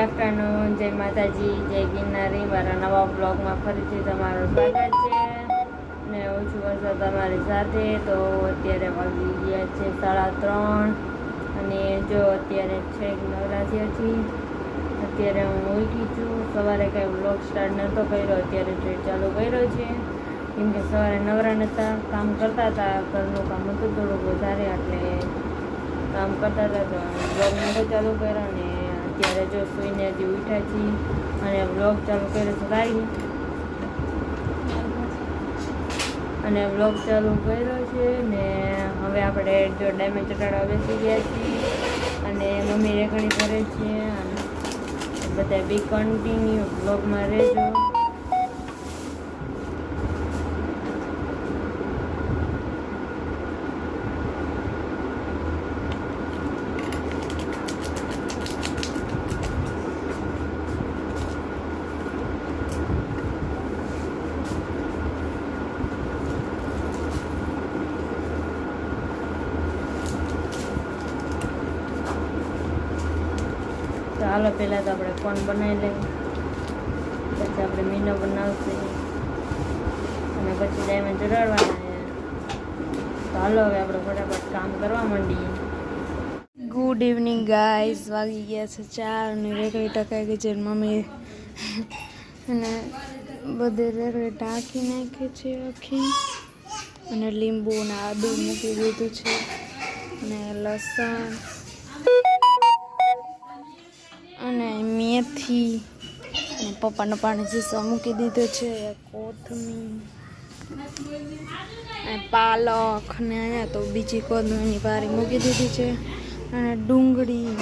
Afternoon જય માતાજી, જય ગિરનારી. મારા નવા બ્લોગમાં ફરીથી તમારું સ્વાગત છે. ને હું છું વર્ષા તમારી સાથે. તો અત્યારે વાગી ગયા છે સાડા ત્રણ. અને જો અત્યારે છેક નવરાત્રી હતી અત્યારે હું ઉઠી છું. સવારે કાંઈ બ્લોગ સ્ટાર્ટ નહોતો કર્યો. અત્યારે ટ્રેડ ચાલુ કર્યો છે. કેમ કે સવારે નવરા નહોતા કામ કરતા હતા. ઘરનું કામ હતું થોડુંક વધારે. એટલે કામ કરતા હતા તો બ્લોગ નહોતો ચાલુ કર્યો ને અત્યારે જો સુઈને હજી ઉઠ્યા છીએ અને બ્લોગ ચાલુ કર્યો છે ગાડી અને બ્લોગ ચાલુ કર્યો છે ને હવે આપણે જો ડેમેજ ચટાડવા બેસી ગયા છીએ અને મમ્મી રેકડી કરે છે. અને બધા બી કન્ટિન્યુ બ્લોગમાં રહેજો. હાલો, પહેલાં તો આપણે કોણ બનાવી લઈએ. પછી આપણે મીનો બનાવશે. અને પછી ડાયમંડ ચડાડવાના તો હાલો, હવે આપણે ફટાફટ કામ કરવા માંડીએ. ગુડ ઇવનિંગ ગાઈઝ વાગી ગયા છે ચાર અને રેકડી ટકાઈ ગઈ છે મમ્મી અને બધે રેકડી ટાંકી નાખી છે આખી. અને લીંબુ અને આદુ મૂકી દીધું છે. અને લસણ. મેથી અને પપ્પાનો પાણી જીસો મૂકી દીધો છે, કોથમીર પાલક ને અહીંયા તો બીજી કોથમીરની પારી મૂકી દીધી છે. અને ડુંગળી,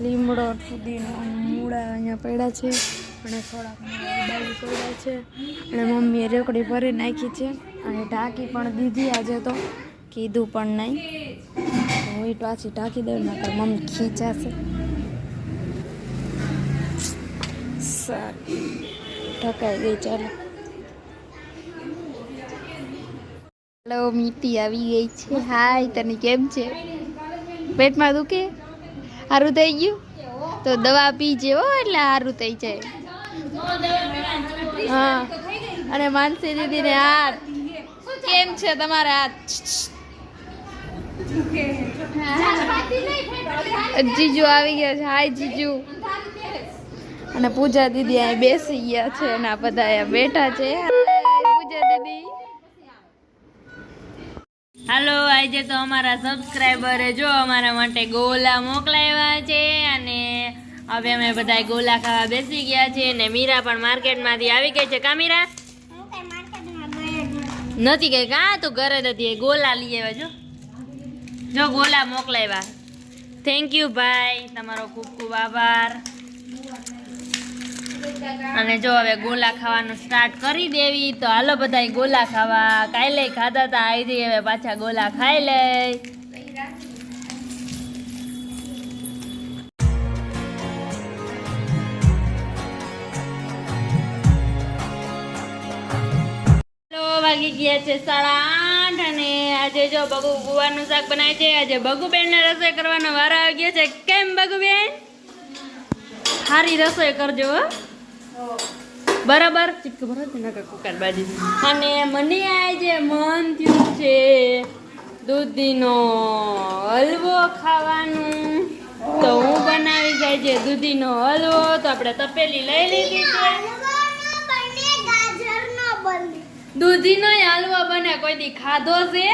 લીમડો ફુદીનો મૂળા અહીંયા પડ્યા છે. અને થોડાક બાજુ પડ્યા છે. અને મમ્મીએ રેકડી ભરી નાખી છે. અને ઢાંકી પણ દીધી આજે તો. કીધું પણ નહીં. હું પાછી ઢાંકી દઉં, નકર મમ્મી ખીચાશે. સારું ઢકાઈ ગઈ ચાલો હેલો મીટી આવી ગઈ છે. હાય, તને કેમ છે? પેટમાં દુખે? સારું થઈ ગયું? તો દવા પીજે હો, એટલે સારું થઈ જાય. હા. અને માનસી દીદીને હાથ કેમ છે તમારા હાથ? જીજુ આવી ગયા છે. હાય, જીજુ. અને પૂજા દીદી અહીં બેસી ગયા છે અને આ બધા અહીંયા બેઠા છે. પૂજા દીદી. હાલો, આજે તો અમારા સબસ્ક્રાઈબરે જો અમારા માટે ગોલા મોકલાવ્યા છે અને હવે અમે બધા ગોલા ખાવા બેસી ગયા છે અને મીરા પણ માર્કેટમાંથી આવી ગઈ છે. કા મીરા? નથી ગઈ? કા? તું ઘરે નથી ગોલા લઈ આવ્યા જો. જો ગોલા મોકલાવ્યા. થેન્ક યુ ભાઈ. તમારો ખૂબ ખૂબ આભાર. અને જો હવે ગોલા ખાવાનું સ્ટાર્ટ કરી દેવી, તો હાલો બધા ગોલા ખાવા. કાલે ખાધા હતા આજે હવે પાછા ગોલા ખાઈ લે વાગી ગયા છે સાડા આઠ અને આજે જો બગુ ગુવારનું શાક બનાવે છે, આજે બગુબેન ને રસોઈ કરવાનો વારો આવી છે. કેમ બગુબેન સારી રસોઈ કરજો બરાબર? ચીટકું ભરો છે નકર કુકર બાજી. અને મને આજે મન થયું છે દૂધીનો હલવો ખાવાનું. તો હું બનાવી જાય છે દૂધીનો હલવો. તો આપણે તપેલી લઈ લીધી છે. દૂધીનો હલવો બને, કોઈ દી ખાધો છે?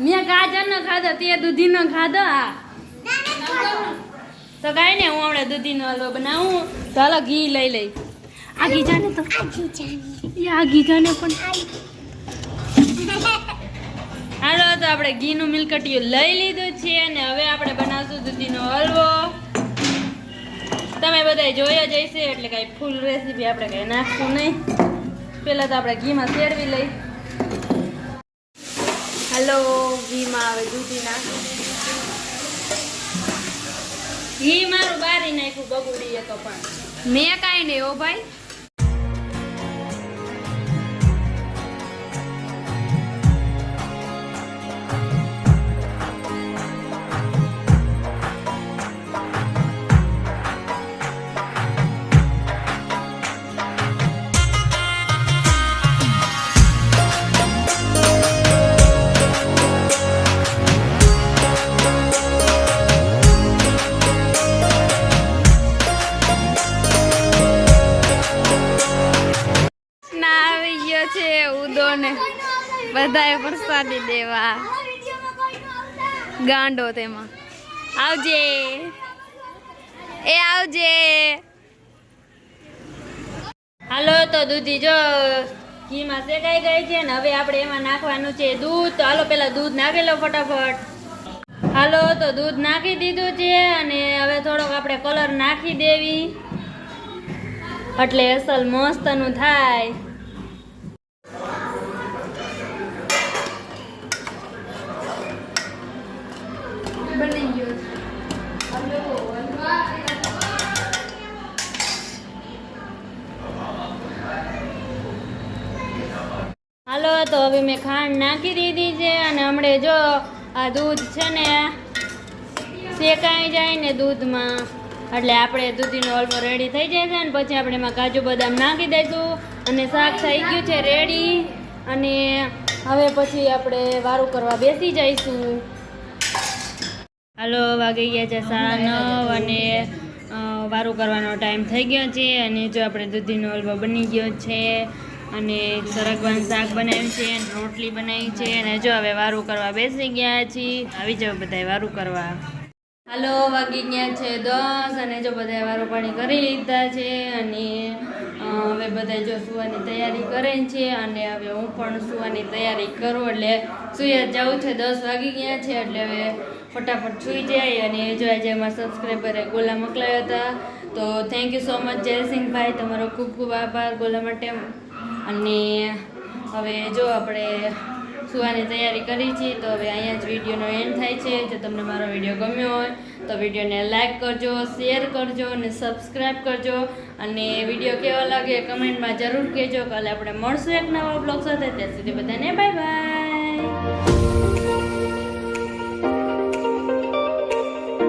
મેં ગાજરનો ખાધો, તે દૂધીનો ખાધો? હા. તો કાંઈ ને હું હમણાં દૂધીનો હલવો બનાવું તો હાલો ઘી લઈ લઈ. આ ઘી જાને તો આ ઘી જાને પણ હાલો તો આપણે ઘીનું મિલકટીયું લઈ લીધું છે અને હવે આપણે બનાવશું દૂધીનો હલવો. તમે બધા જોયા જ હશે એટલે કાંઈ ફૂલ રેસીપી આપણે કાંઈ નાખશું નહીં. પહેલાં તો આપણે ઘીમાં શેરવી લઈ. હાલો ઘીમાં હવે દૂધી નાખું ઘી મારું બારી નાખ્યું બગુડીએ તો પણ. મેં કાંઈ નહીં હો ભાઈ. બધાએ પ્રસાદી દેવા. ગાંડો તેમાં. આવજે. એ આવજે. હાલો, તો દૂધી જો ઘીમાં શેકાઈ ગઈ છે ને, હવે આપણે એમાં નાખવાનું છે દૂધ. તો હાલો, પેલા દૂધ નાખી લો ફટાફટ. હાલો, તો દૂધ નાખી દીધું છે અને હવે થોડોક આપણે કલર નાખી દેવી. એટલે અસલ મસ્તનું થાય. તો હવે મેં ખાંડ નાખી દીધી છે અને હમણે જો આ દૂધ છે ને શેકાઈ જાય ને દૂધમાં. એટલે આપણે દૂધીનો હલવો રેડી થઈ જાય છે ને પછી આપણે એમાં કાજુ બદામ નાખી દઈશું. અને શાક થઈ ગયું છે રેડી અને હવે પછી આપણે વારું કરવા બેસી જઈશું. હાલો વાગી ગયા છે સાડા નવ અને વારું કરવાનો ટાઈમ થઈ ગયો છે અને જો આપણે દૂધીનો હલવો બની ગયો છે અને સરગવાનું શાક બનાવ્યું છે રોટલી બનાવી છે, અને જો હવે વારું કરવા બેસી ગયા છીએ. આવી જાઓ બધાય વારું કરવા. હાલો, વાગી ગયા છે દસ, અને જો બધાય વારું પાણી કરી લીધા છે, અને હવે બધા જો સુવાની તૈયારી કરે છે, અને હવે હું પણ સુવાની તૈયારી કરું, એટલે સુઈ જાઉં જવું છે. દસ વાગી ગયા છે, એટલે હવે ફટાફટ સુઈ જાય, અને જો આજે અમારા સબસ્ક્રાઈબરે ગોલા મોકલાવ્યા હતા, તો thank you so much Jaysinhbhai. તમારો ખૂબ ખૂબ આભાર. ગોલા માટે અને હવે જો આપણે સુવાની તૈયારી કરી છીએ તો હવે અહીંયા જ વિડીયોનો એન્ડ થાય છે. જો તમને મારો વીડિયો ગમ્યો હોય, તો વિડીયોને લાઇક કરજો શેર કરજો અને સબસ્ક્રાઈબ કરજો. અને વીડિયો કેવો લાગે કમેન્ટમાં જરૂર કહેજો. કાલે આપણે મળશું એક નવા બ્લોગ સાથે. ત્યાં સુધી બધાને બાય બાય